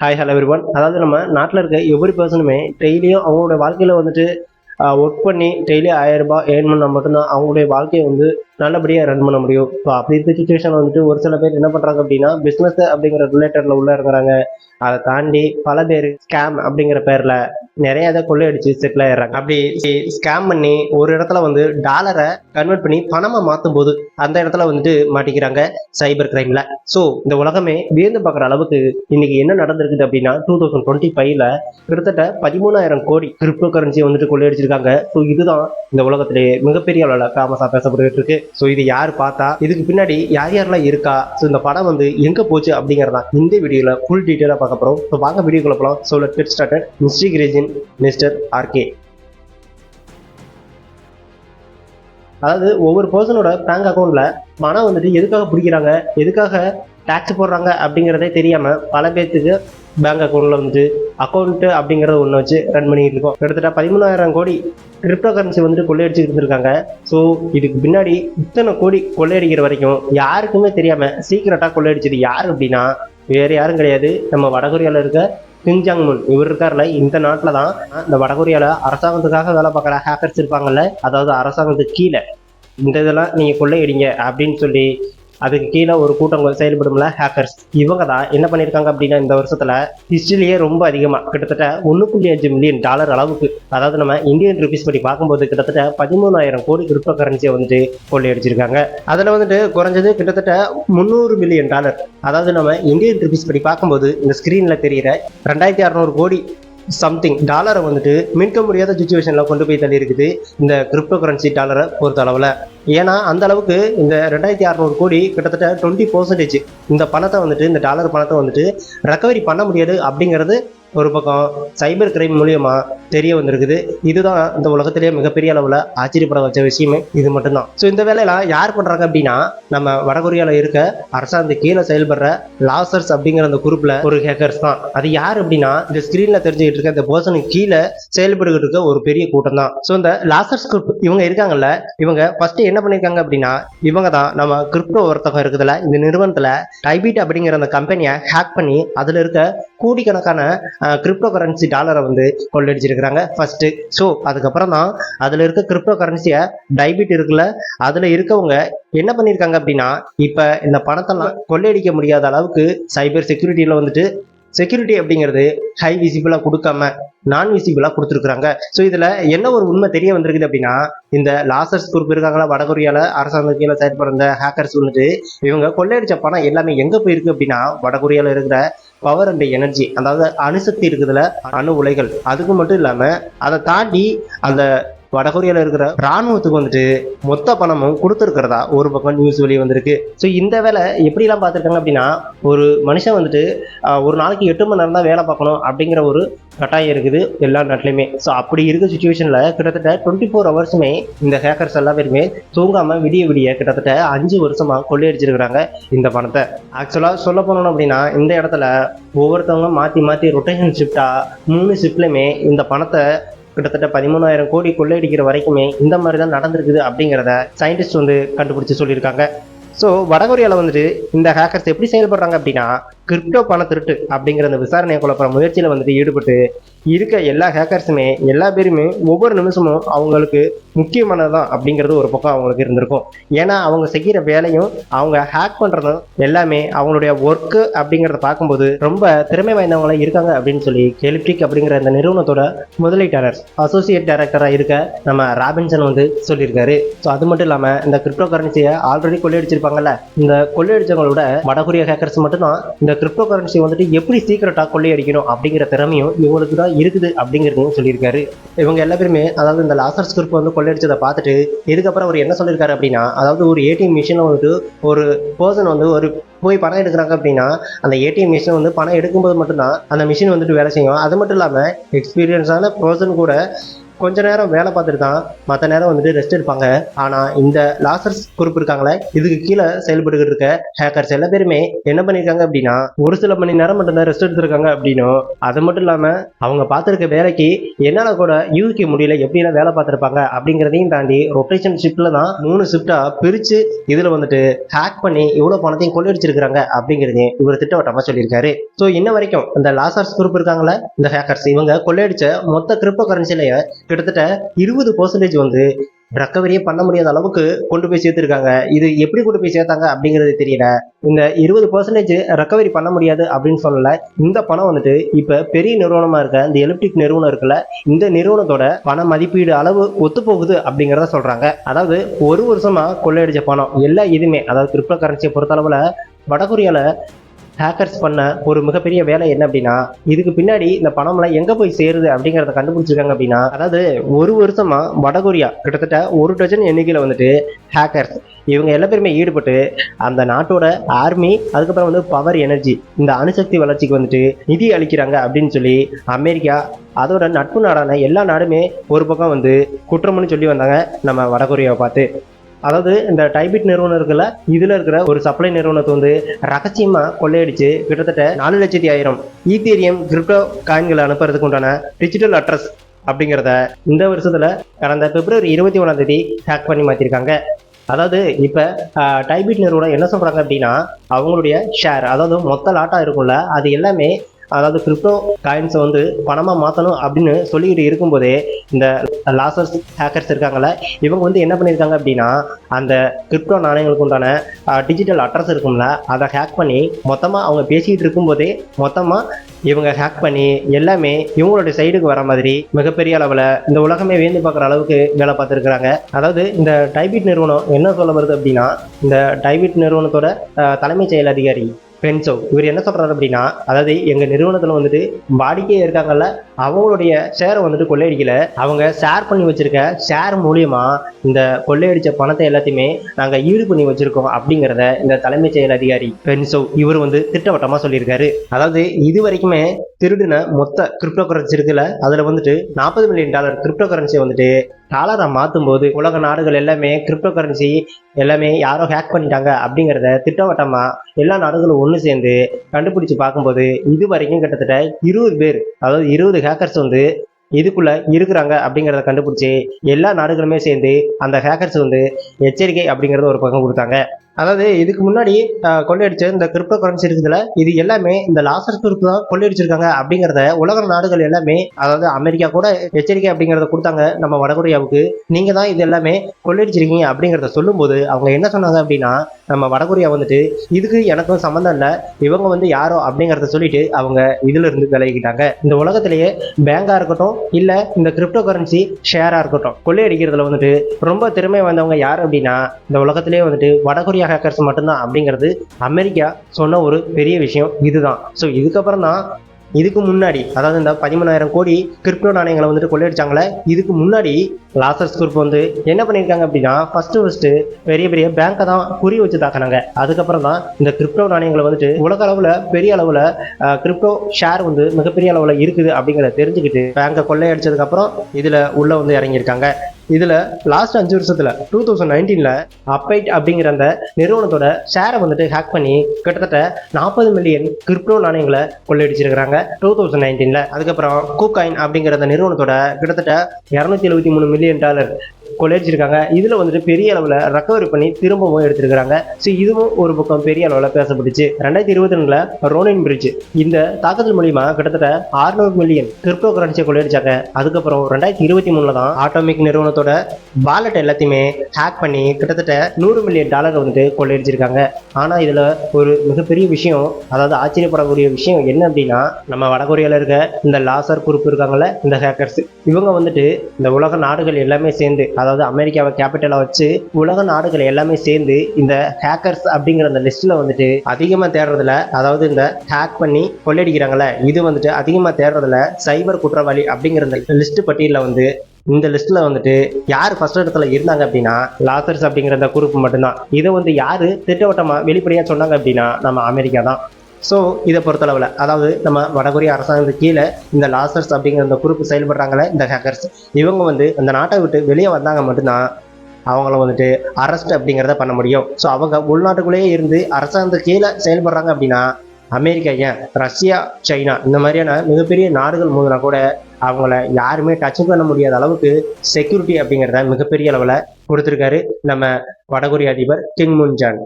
Hi hello everyone அதாவது நம்ம நாட்டில் இருக்க எவ்ரி பர்சனுமே டெய்லியும் அவங்களோட வாழ்க்கையில் வந்துட்டு ஒர்க் பண்ணி டெய்லி ஆயிரம் ரூபாய் ஏர்ன் பண்ணால் மட்டும்தான் அவங்களுடைய வாழ்க்கையை வந்து நல்லபடியாக ரன் பண்ண முடியும். ஸோ அப்படி இருக்க சுச்சுவேஷன் வந்துட்டு ஒரு சில பேர் என்ன பண்ணுறாங்க அப்படின்னா பிஸ்னஸ் அப்படிங்கிற ரிலேட்டடில் உள்ள இருக்கிறாங்க. அதை தாண்டி பல பேர் ஸ்கேம் அப்படிங்கிற பேரில் நிறைய இதை கொள்ளையடிச்சு செட்டில் ஆயிடுறாங்க. அப்படி ஸ்கேம் பண்ணி ஒரு இடத்துல வந்து டாலரை கன்வெர்ட் பண்ணி பணமாக மாற்றும் போது அந்த இடத்துல வந்துட்டு மாட்டிக்கிறாங்க சைபர் கிரைமில் ஸோ இந்த உலகமே வியந்து பார்க்குற அளவுக்கு இன்னைக்கு என்ன நடந்திருக்குது அப்படின்னா டூ தௌசண்ட் டுவெண்ட்டி ஃபைவ்ல கிட்டத்தட்ட பதிமூணாயிரம் கோடி கிரிப்டோ கரன்சி வந்துட்டு கொள்ளையடிச்சிருக்காங்க. ஸோ இதுதான் இந்த உலகத்திலேயே மிகப்பெரிய அளவில் ஃபேமஸாக பேசப்பட்டுட்டு இருக்கு. ஸோ இது யார் பார்த்தா? இதுக்கு பின்னாடி யார் யாரெல்லாம் இருக்கா? ஸோ இந்த படம் வந்து எங்கே போச்சு அப்படிங்கிறதா இந்த வீடியோவில் ஃபுல் டீட்டெயிலாக பார்க்க போகிறோம் ஸோ வாங்க வீடியோக்குள்ள போகலாம் so let get started mystic கிரேஜின் mister RK அதாவது ஒவ்வொரு பர்சனோட பேங்க் அக்கௌண்ட்ல பணம் வந்துட்டு எதுக்காக பிடிக்கிறாங்க? எதுக்காக டேக்ஸ் போடுறாங்க அப்படிங்கிறதே தெரியாம பல பேர்த்துக்கு பேங்க் அக்கௌண்ட்ல வந்து அக்கௌண்ட்டு அப்படிங்கறத ஒன்று வச்சு ரன் பண்ணிட்டு இருக்கோம். கிட்டத்தட்ட பதிமூணாயிரம் கோடி கிரிப்டோ கரன்சி வந்துட்டு கொள்ளையடிச்சுட்டு இருந்திருக்காங்க. ஸோ இதுக்கு பின்னாடி இத்தனை கோடி கொள்ளையடிக்கிற வரைக்கும் யாருக்குமே தெரியாம சீக்கிரட்டா கொள்ளையடிச்சது யாரு அப்படின்னா வேற யாரும் கிடையாது. நம்ம வடகொரியால இருக்க கிங்ஜாங் முன். இவர் இருக்கார்ல இந்த நாட்டில் தான் இந்த வடகொரியாவில் அரசாங்கத்துக்காக வேலை பார்க்குற ஹேக்கர்ஸ் இருப்பாங்கல்ல அதாவது அரசாங்கத்துக்கு கீழே. இந்த இதெல்லாம் நீங்கள் கொள்ளையடிங்க அப்படின்னு சொல்லி அதுக்கு கீழே ஒரு கூட்டம் செயல்படும்ல ஹேக்கர்ஸ் இவங்க தான் என்ன பண்ணியிருக்காங்க அப்படின்னா இந்த வருஷத்தில் ஹிஸ்ட்ரிலேயே ரொம்ப அதிகமாக கிட்டத்தட்ட ஒன்று புள்ளி அஞ்சு மில்லியன் டாலர் அளவுக்கு. அதாவது நம்ம இந்தியன் ருபீஸ் படி பார்க்கும்போது கிட்டத்தட்ட பதிமூணாயிரம் கோடி கிரிப்டோ கரன்சியை வந்துட்டு கொள்ளையடிச்சிருக்காங்க. அதில் வந்துட்டு குறைஞ்சது கிட்டத்தட்ட முந்நூறு மில்லியன் டாலர் அதாவது நம்ம இந்தியன் ருபீஸ் படி பார்க்கும்போது இந்த ஸ்க்ரீனில் தெரியிற ரெண்டாயிரத்தி அறநூறு கோடி சம்திங் டாலரை வந்துட்டு மீட்க முடியாத சுச்சுவேஷனில் கொண்டு போய் தள்ளி இருக்குது இந்த கிரிப்டோ கரன்சி டாலரை பொறுத்த அளவில் ஏன்னா அந்த அளவுக்கு இந்த ரெண்டாயிரத்தி அறநூறு கோடி கிட்டத்தட்ட டுவெண்ட்டி பர்சன்டேஜ் இந்த பணத்தை வந்துட்டு இந்த டாலர் பணத்தை வந்துட்டு ரெக்கவரி பண்ண முடியாது அப்படிங்கிறது ஒரு பக்கம் சைபர் கிரைம் மூலியமா தெரிய வந்திருக்குது. இதுதான் இந்த உலகத்திலேயே மிகப்பெரிய அளவில் ஆச்சரியப்பட வச்ச விஷயமே. இது மட்டும்தான். ஸோ இந்த வேலையெல்லாம் யார் பண்ணுறாங்க அப்படின்னா நம்ம வடகொரியாவில் இருக்க அரசாங்கத்து கீழே செயல்படுற லாசர்ஸ் அப்படிங்கிற அந்த குரூப்பில் ஒரு ஹேக்கர்ஸ் தான். அது யார் அப்படின்னா இந்த ஸ்க்ரீனில் தெரிஞ்சுக்கிட்டு இருக்க இந்த பர்சனுக்கு கீழே செயல்பட்டுக்கிட்டு இருக்க ஒரு பெரிய கூட்டம் தான். ஸோ இந்த லாசர்ஸ் குரூப் இவங்க இருக்காங்கல்ல இவங்க ஃபர்ஸ்ட் என்ன பண்ணியிருக்காங்க அப்படின்னா இவங்க தான் நம்ம கிரிப்டோ வர்த்தகம் இருக்குதுல இந்த நிறுவனத்தில் டைபிட் அப்படிங்கிற அந்த கம்பெனியை ஹேக் பண்ணி அதில் இருக்க கோடிக்கணக்கான கிரிப்டோ கரன்சி டாலரை வந்து கொள்ளடிச்சிருக்கிறாங்க. ஃபர்ஸ்ட்டு ஸோ அதுக்கப்புறம் தான் அதில் இருக்க கிரிப்டோ கரன்சியை டைபிட் இருக்குல்ல அதில் இருக்கவங்க என்ன பண்ணியிருக்காங்க அப்படின்னா இப்போ இந்த பணத்தெல்லாம் கொள்ளையடிக்க முடியாத அளவுக்கு சைபர் செக்யூரிட்டியில் வந்துட்டு செக்யூரிட்டி அப்படிங்கிறது ஹை விசிபிளாக கொடுக்காம நான் விசிபிளாக கொடுத்துருக்குறாங்க. ஸோ இதில் என்ன ஒரு உண்மை தெரிய வந்திருக்குது அப்படின்னா இந்த லாசர்ஸ் குரூப் இருக்காங்களா வடகொரியாவில் அரசாங்கத்தில் கீழே செயல்படுற ஹேக்கர்ஸ் வந்துட்டு இவங்க கொள்ளையடிச்ச பணம் எல்லாமே எங்கே போயிருக்கு அப்படின்னா வடகொரியாவில் இருக்கிற பவர் அண்ட் எனர்ஜி அதாவது அணுசக்தி இருக்குதுல அணு உலைகள். அதுக்கு மட்டும் இல்லாமல் அதை தாண்டி அந்த வடகொரியாவில் இருக்கிற ராணுவத்துக்கு வந்துட்டு மொத்த பணமும் கொடுத்துருக்கிறதா ஒரு பக்கம் நியூஸ் வெளியே வந்திருக்கு. ஸோ இந்த வேலை எப்படிலாம் பார்த்துருக்காங்க அப்படின்னா ஒரு மனுஷன் வந்துட்டு ஒரு நாளைக்கு எட்டு மணி நேரம் தான் வேலை பார்க்கணும் அப்படிங்கிற ஒரு கட்டாயம் இருக்குது எல்லா நாட்டிலையுமே. ஸோ அப்படி இருக்க சுச்சுவேஷனில் கிட்டத்தட்ட டுவெண்ட்டி ஃபோர் ஹவர்ஸுமே இந்த ஹேக்கர்ஸ் எல்லா பேருமே தூங்காமல் விடிய விடிய கிட்டத்தட்ட அஞ்சு வருஷமாக கொள்ளையடிச்சிருக்கிறாங்க இந்த பணத்தை. ஆக்சுவலாக சொல்ல போனோம் அப்படின்னா இந்த இடத்துல ஒவ்வொருத்தவங்க மாற்றி மாற்றி ரொட்டேஷன் ஷிஃப்டாக மூணு ஷிஃப்ட்லையுமே இந்த பணத்தை கிட்டத்தட்ட பதிமூணாயிரம் கோடி கொள்ளையடிக்கிற வரைக்குமே இந்த மாதிரி தான் நடந்திருக்குது அப்படிங்கிறத சயின்டிஸ்ட் வந்து கண்டுபிடிச்சு சொல்லியிருக்காங்க. ஸோ வடகொரியாவில் வந்துட்டு இந்த ஹேக்கர்ஸ் எப்படி செயல்படுறாங்க அப்படின்னா கிரிப்டோ பண திருட்டு அப்படிங்கிற அந்த விசாரணையை குழப்பற முயற்சியில் வந்துட்டு ஈடுபட்டு இருக்க எல்லா ஹேக்கர்ஸுமே எல்லா பேருமே ஒவ்வொரு நிமிஷமும் அவங்களுக்கு முக்கியமானதுதான் அப்படிங்கிறது ஒரு பக்கம் அவங்களுக்கு இருந்திருக்கும். ஏன்னா அவங்க செய்கிற வேலையும் அவங்க ஹேக் பண்ணுறதும் எல்லாமே அவங்களுடைய ஒர்க்கு அப்படிங்கிறத பார்க்கும்போது ரொம்ப திறமை வாய்ந்தவங்களாம் இருக்காங்க அப்படின்னு சொல்லி கெலிப்டிக் அப்படிங்கிற அந்த நிறுவனத்தோட முதலீட்டாளர் அசோசியேட் டைரக்டராக இருக்க நம்ம ராபின்சன் வந்து சொல்லியிருக்காரு. ஸோ அது மட்டும் இல்லாமல் இந்த கிரிப்டோ கரன்சியை ஆல்ரெடி கொள்ளையடிச்சிருப்பாங்கல்ல இந்த கொள்ளையடிச்சவங்களோட வடகொரிய ஹேக்கர்ஸ் மட்டும்தான் இந்த கிரிப்டோ கரன்சி வந்துட்டு எப்படி சீக்கிரட்டாக கொள்ளையடிக்கணும் அப்படிங்கிற திறமையும் இவங்களுக்கு தான் இருக்குது அப்படிங்கிறதையும் சொல்லியிருக்காரு. இவங்க எல்லா பேருமே அதாவது இந்த லாசர்ஸ் குரூப் வந்து கொள்ளையடிச்சதை பார்த்துட்டு இதுக்கப்புறம் அவர் என்ன சொல்லியிருக்காரு அப்படின்னா அதாவது ஒரு ஏடிஎம் மிஷினில் வந்துட்டு ஒரு பர்சன் வந்து ஒரு போய் பணம் எடுக்கிறாங்க அப்படின்னா அந்த ஏடிஎம் மிஷின் வந்து பணம் எடுக்கும்போது மட்டும்தான் அந்த மிஷின் வந்துட்டு வேலை செய்யும். அது மட்டும் இல்லாமல் எக்ஸ்பீரியன்ஸான பர்சன் கூட கொஞ்ச நேரம் வேலை பார்த்துட்டு தான் மற்ற நேரம் வந்துட்டு ரெஸ்ட் எடுப்பாங்க. ஆனால் இந்த லாசர்ஸ் குரூப் இருக்காங்களே இதுக்கு கீழே செயல்பட்டுக்கிட்டு இருக்க ஹேக்கர்ஸ் எல்லா பேருமே என்ன பண்ணியிருக்காங்க அப்படின்னா ஒரு சில மணி நேரம் மட்டும்தான் ரெஸ்ட் எடுத்திருக்காங்க அப்படின்னும் அது மட்டும் இல்லாமல் அவங்க பார்த்துருக்க வேலைக்கு என்னால் கூட யூகிக்க முடியல எப்படிலாம் வேலை பார்த்துருப்பாங்க அப்படிங்கிறதையும் தாண்டி ரொட்டேஷன் ஷிஃப்ட்டில் தான் மூணு ஷிஃப்டாக பிரித்து இதில் வந்துட்டு ஹேக் பண்ணி இவ்வளோ பணத்தையும் கொள்ளையடிச்சிருக்கிறாங்க அப்படிங்கிறதையும் இவர் திட்டவட்டமாக சொல்லியிருக்காரு. ஸோ இன்ன வரைக்கும் இந்த லாசர்ஸ் குரூப் இருக்காங்களே இந்த ஹேக்கர்ஸ் இவங்க கொள்ளையடிச்ச மொத்த கிரிப்டோ கரன்சிலைய கிட்டத்தட்ட இருபது பர்சன்டேஜ் வந்து ரெக்கவரியே பண்ண முடியாத அளவுக்கு கொண்டு போய் சேர்த்துருக்காங்க. இது எப்படி கொண்டு போய் சேர்த்தாங்க அப்படிங்கிறது தெரியல. இந்த இருபது பர்சன்டேஜ் ரெக்கவரி பண்ண முடியாது அப்படின்னு சொல்லல. இந்த பணம் வந்துட்டு இப்போ பெரிய நிறுவனமாக இருக்க இந்த எலிப்டிக் நிறுவனம் இருக்குல்ல இந்த நிறுவனத்தோட பண மதிப்பீடு அளவு ஒத்து போகுது அப்படிங்கிறத சொல்கிறாங்க அதாவது ஒரு வருஷமாக கொள்ளையடிச்ச பணம் எல்லா இதுவுமே அதாவது கிரிப்டோ கரன்சியை பொறுத்தளவில் வடகொரியாவில் ஹேக்கர்ஸ் பண்ண ஒரு மிகப்பெரிய வேலை என்ன அப்படின்னா இதுக்கு பின்னாடி இந்த பணம்லாம் எங்க போய் சேருது அப்படிங்கிறத கண்டுபிடிச்சிருக்காங்க அப்படின்னா அதாவது ஒரு வருஷமா வடகொரியா கிட்டத்தட்ட ஒரு டஜன் எண்ணிக்கையில வந்துட்டு ஹேக்கர்ஸ் இவங்க எல்லா பேருமே ஈடுபட்டு அந்த நாட்டோட ஆர்மி அதுக்கப்புறம் வந்து பவர் எனர்ஜி இந்த அணுசக்தி வளர்ச்சிக்கு வந்துட்டு நிதி அளிக்கிறாங்க அப்படின்னு சொல்லி அமெரிக்கா அதோட நட்பு நாடான எல்லா நாடுமே ஒரு பக்கம் வந்து குற்றம்னு சொல்லி வந்தாங்க நம்ம வடகொரியாவை பார்த்து. அதாவது இந்த டைபிட் நிறுவனம் இருக்குல்ல இதுல இருக்கிற ஒரு சப்ளை நிறுவனத்தை வந்து ரகசியமா கொள்ளையடிச்சு கிட்டத்தட்ட நாலு லட்சத்தி ஆயிரம் ஈத்தேரியம் கிரிப்டோ காயின்களை அனுப்புறதுக்கு உண்டான டிஜிட்டல் அட்ரஸ் அப்படிங்கிறத இந்த வருஷத்துல கடந்த பிப்ரவரி இருபத்தி ஒன்றாம் தேதி ஹேக் பண்ணி மாத்திருக்காங்க. அதாவது இப்போ டைபிட் நிறுவனம் என்ன சொல்கிறாங்க அப்படின்னா அவங்களுடைய ஷேர் அதாவது மொத்த லாட்டாக இருக்கும்ல அது எல்லாமே அதாவது கிரிப்டோ காயின்ஸை வந்து பணமாக மாற்றணும் அப்படின்னு சொல்லிக்கிட்டு இருக்கும்போதே இந்த லாசர்ஸ் ஹேக்கர்ஸ் இருக்காங்கல்ல இவங்க வந்து என்ன பண்ணியிருக்காங்க அப்படின்னா அந்த கிரிப்டோ நாணயங்களுக்கு உண்டான டிஜிட்டல் அட்ரஸ் இருக்கும்ல அதை ஹேக் பண்ணி மொத்தமாக அவங்க பேசிக்கிட்டு இருக்கும்போதே மொத்தமாக இவங்க ஹேக் பண்ணி எல்லாமே இவங்களுடைய சைடுக்கு வர மாதிரி மிகப்பெரிய அளவில் இந்த உலகமே வேந்து பார்க்குற அளவுக்கு வேலை பார்த்துருக்குறாங்க. அதாவது இந்த டைபிட் நிறுவனம் என்ன சொல்ல வருது அப்படின்னா இந்த டைபிட் நிறுவனத்தோட தலைமைச் செயல் அதிகாரி பென்சோ இவர் என்ன சொல்கிறாரு அப்படின்னா அதாவது எங்கள் நிறுவனத்தில் வந்துட்டு வாடிக்கையாக இருக்காங்கல்ல அவங்களுடைய ஷேரை வந்துட்டு கொள்ளையடிக்கல. அவங்க ஷேர் பண்ணி வச்சிருக்க ஷேர் மூலியமா இந்த கொள்ளையடிச்ச பணத்தை எல்லாத்தையுமே நாங்க ஈடு பண்ணி வச்சிருக்கோம் அப்படிங்கிறத இந்த தலைமைச் செயல் அதிகாரி பென்சோ இவர் வந்து திட்டவட்டமா சொல்லியிருக்காரு. அதாவது இது வரைக்குமே திருடின மொத்த கிரிப்டோ கரன்சி இருக்குல்ல அதுல வந்துட்டு நாற்பது மில்லியன் டாலர் கிரிப்டோ கரன்சியை வந்துட்டு டாலரை மாற்றும் போது உலக நாடுகள் எல்லாமே கிரிப்டோ கரன்சி எல்லாமே யாரோ ஹேக் பண்ணிட்டாங்க அப்படிங்கிறத திட்டவட்டமா எல்லா நாடுகளும் ஒன்று சேர்ந்து கண்டுபிடிச்சு பார்க்கும்போது இது வரைக்கும் கிட்டத்தட்ட இருபது பேர் அதாவது இருபது ஹேக்கர்ஸ் வந்து இதுக்குள்ளே இருக்கிறாங்க அப்படிங்கிறத கண்டுபிடிச்சி எல்லா நாடுகளுமே சேர்ந்து அந்த ஹேக்கர்ஸ் வந்து எச்சரிக்கை அப்படிங்கிறத ஒரு பக்கம் கொடுத்தாங்க. அதாவது இதுக்கு முன்னாடி கொள்ளையடிச்ச இந்த கிரிப்டோ கரன்சி இருக்குதுல இது எல்லாமே இந்த லாசர் குரூப் தான் கொள்ளையடிச்சிருக்காங்க அப்படிங்கிறத உலக நாடுகள் எல்லாமே அதாவது அமெரிக்கா கூட எச்சரிக்கை அப்படிங்கிறத கொடுத்தாங்க நம்ம வடகொரியாவுக்கு நீங்க தான் இது எல்லாமே கொள்ளையடிச்சிருக்கீங்க அப்படிங்கிறத சொல்லும்போது அவங்க என்ன சொன்னாங்க அப்படின்னா நம்ம வடகொரியா வந்துட்டு இதுக்கு எனக்கும் சம்மந்தம் இல்லை இவங்க வந்து யாரோ அப்படிங்கிறத சொல்லிட்டு அவங்க இதுல இருந்து விலகிக்கிட்டாங்க. இந்த உலகத்திலேயே பேங்கா இருக்கட்டும் இல்ல இந்த கிரிப்டோ கரன்சி ஷேரா இருக்கட்டும் கொள்ளையடிக்கிறதுல வந்துட்டு ரொம்ப திறமை வந்தவங்க யார் அப்படின்னா இந்த உலகத்திலேயே வந்துட்டு வடகொரியா ஹேக்கர்ஸ் மட்டும்தான் அப்படிங்கிறது அமெரிக்கா சொன்ன ஒரு பெரிய விஷயம் இதுதான். ஸோ இதுக்கப்புறம் தான் இதுக்கு முன்னாடி அதாவது இந்த பதிமூணாயிரம் கோடி கிரிப்டோ நாணயங்களை வந்துட்டு கொள்ளையடிச்சாங்களே இதுக்கு முன்னாடி லாசர்ஸ் குரூப் வந்து என்ன பண்ணியிருக்காங்க அப்படின்னா ஃபர்ஸ்ட் ஃபர்ஸ்ட் பெரிய பெரிய பேங்கை தான் குறி வச்சு தாக்குனாங்க. அதுக்கப்புறம் தான் இந்த கிரிப்டோ நாணயங்களை வந்துட்டு உலக அளவில் பெரிய அளவில் கிரிப்டோ ஷேர் வந்து மிகப்பெரிய அளவில் இருக்குது அப்படிங்கிறத தெரிஞ்சுக்கிட்டு பேங்கை கொள்ளையடிச்சதுக்கப்புறம் இதில் உள்ளே வந்து இறங்கியிருக்காங்க. இதில் லாஸ்ட் அஞ்சு வருஷத்தில் டூ தௌசண்ட் நைன்டீனில் அப்பைட் அப்படிங்கிற அந்த நிறுவனத்தோட ஷேரை வந்துட்டு ஹேக் பண்ணி கிட்டத்தட்ட நாற்பது மில்லியன் கிரிப்டோ நாணயங்களை கொள்ளையடிச்சிருக்கிறாங்க டூ தௌசண்ட் நைன்டீனில் அதுக்கப்புறம் கூகாயின் அப்படிங்கிற அந்த நிறுவனத்தோட கிட்டத்தட்ட இரநூத்தி எழுபத்தி மூணு மில்லியன் டாலர் கொள்ளையடிச்சிருக்காங்க. இதில் வந்துட்டு பெரிய அளவில் ரெக்கவரி பண்ணி திரும்பவும் எடுத்திருக்கிறாங்க. ஸோ இதுவும் ஒரு பக்கம் பெரிய அளவில் பேசப்பட்டுச்சு. ரெண்டாயிரத்தி இருபத்தி ரெண்டில் ரோனின் பிரிட்ஜ் இந்த தாக்குதல் மூலியமா கிட்டத்தட்ட 600 மில்லியன் கிரிப்டோ கரன்சியை கொள்ளையடிச்சாங்க. அதுக்கப்புறம் ரெண்டாயிரத்தி இருபத்தி மூணில் தான் ஆட்டோமிக் நிறுவனத்தோட வாலெட் எல்லாத்தையுமே ஹேக் பண்ணி கிட்டத்தட்ட நூறு மில்லியன் டாலர் வந்துட்டு கொள்ளையடிச்சிருக்காங்க. ஆனால் இதில் ஒரு மிகப்பெரிய விஷயம் அதாவது ஆச்சரியப்படக்கூடிய விஷயம் என்ன அப்படின்னா நம்ம வடகொரியாவில் இருக்க இந்த லாசர் குரூப் இருக்காங்கல்ல இந்த ஹேக்கர்ஸ் இவங்க வந்துட்டு இந்த உலக நாடுகள் எல்லாமே சேர்ந்து அதாவது அமெரிக்காவை கேபிட்டலாக வச்சு உலக நாடுகள் எல்லாமே சேர்ந்து இந்த ஹேக்கர்ஸ் அப்படிங்கிற அந்த லிஸ்ட்டில் வந்துட்டு அதிகமாக தேடுறதுல அதாவது இந்த ஹேக் பண்ணி கொள்ளையடிக்கிறாங்கல்ல இது வந்துட்டு அதிகமாக தேடுறதுல சைபர் குற்றவாளி அப்படிங்கிற இந்த லிஸ்ட் பட்டியலில் வந்து இந்த லிஸ்ட்ல வந்துட்டு யார் ஃபர்ஸ்ட் இடத்துல இருந்தாங்க அப்படின்னா லாசர்ஸ் அப்படிங்கிற அந்த குரூப் மட்டும்தான். இதை வந்து யாரு திட்டவட்டமா வெளிப்படையா சொன்னாங்க அப்படின்னா நம்ம அமெரிக்கா தான். ஸோ இதை பொறுத்தளவில் அதாவது நம்ம வடகொரிய அரசாங்கத்துக்கு கீழே இந்த லாசர்ஸ் அப்படிங்கிற இந்த குரூப் செயல்படுறாங்களே இந்த ஹேக்கர்ஸ் இவங்க வந்து அந்த நாட்டை விட்டு வெளியே வந்தாங்க மட்டும்தான் அவங்கள வந்துட்டு அரெஸ்ட் அப்படிங்கிறத பண்ண முடியும். ஸோ அவங்க உள்நாட்டுக்குள்ளேயே இருந்து அரசாங்கத்துக்கு கீழே செயல்படுறாங்க அப்படின்னா அமெரிக்கா ஏன்? ரஷ்யா சைனா இந்த மாதிரியான மிகப்பெரிய நாடுகள் மோதினா கூட அவங்கள யாருமே டச் பண்ண முடியாத அளவுக்கு செக்யூரிட்டி அப்படிங்கிறத மிகப்பெரிய அளவில் கொடுத்துருக்காரு நம்ம வடகொரிய அதிபர் கிங் முன்ஜான்